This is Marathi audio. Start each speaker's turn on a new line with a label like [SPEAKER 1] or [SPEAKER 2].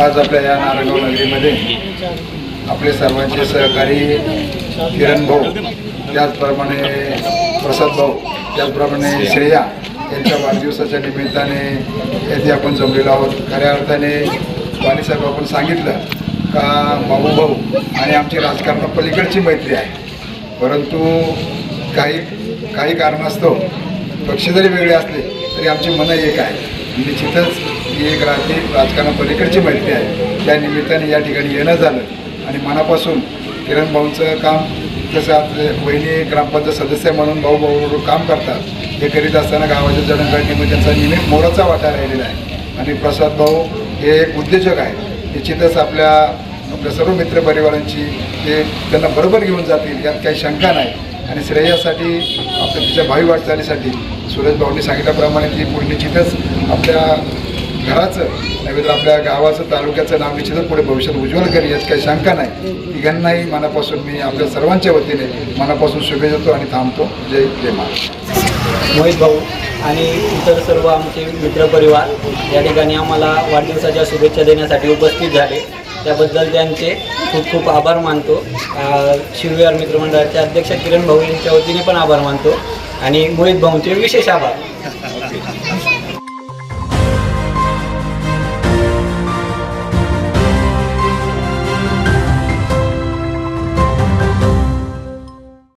[SPEAKER 1] आज आपल्या या नारायणगाव नगरीमध्ये आपले सर्वांचे सहकारी किरण भाऊ त्याचप्रमाणे प्रसाद भाऊ त्याचप्रमाणे श्रेया यांच्या वाढदिवसाच्या निमित्ताने येथे आपण जमलेलो आहोत. खऱ्या अर्थाने वाणीसाहेब आपण सांगितलं का भाऊ भाऊ आणि आमची राजकारणा पलीकडची मैत्री आहे. परंतु काही काही कारणास्तव पक्ष जरी वेगळे असले तरी आमची मनं एक आहे. निश्चितच ही एक राजकीय राजकारणापलीकडची मैत्री आहे. त्या निमित्ताने या ठिकाणी येणं झालं. आणि मनापासून किरण भाऊंचं काम जसं आज वहिनी ग्रामपंचायत सदस्य म्हणून भाऊ भाऊ काम करतात हे करीत असताना गावाच्या जडणघडणीमध्ये त्यांचा निमित्त मोराचा वाटा राहिलेला आहे. आणि प्रसाद भाऊ हे एक उद्योजक आहे. निश्चितच आपल्या आपल्या सर्व मित्रपरिवारांची ते त्यांना बरोबर घेऊन जातील यात काही शंका नाही. आणि श्रेयासाठी आपल्या तिच्या भावी वाटचालीसाठी सुरेश भाऊंनी सांगितल्याप्रमाणे ती पुढे निश्चितच आपल्या घराचं नव्हे तर आपल्या गावाचं तालुक्याचं नाव निश्चितच पुढे भविष्यात उज्ज्वल करेल यात काही शंका नाही. तिघांनाही मनापासून मी आपल्या सर्वांच्या वतीने मनापासून शुभेच्छा देतो आणि थांबतो. जय जय महाराज
[SPEAKER 2] मोहित भाऊ आणि इतर सर्व आमचे मित्रपरिवार या ठिकाणी आम्हाला वाढदिवसाच्या शुभेच्छा देण्यासाठी उपस्थित झाले. त्याबद्दल त्यांचे खूप खूप आभार मानतो. शिवविहार मित्रमंडळाचे अध्यक्ष किरण भाऊ यांच्या वतीने पण आभार मानतो. आणि मोहित भाऊंचे विशेष आभार.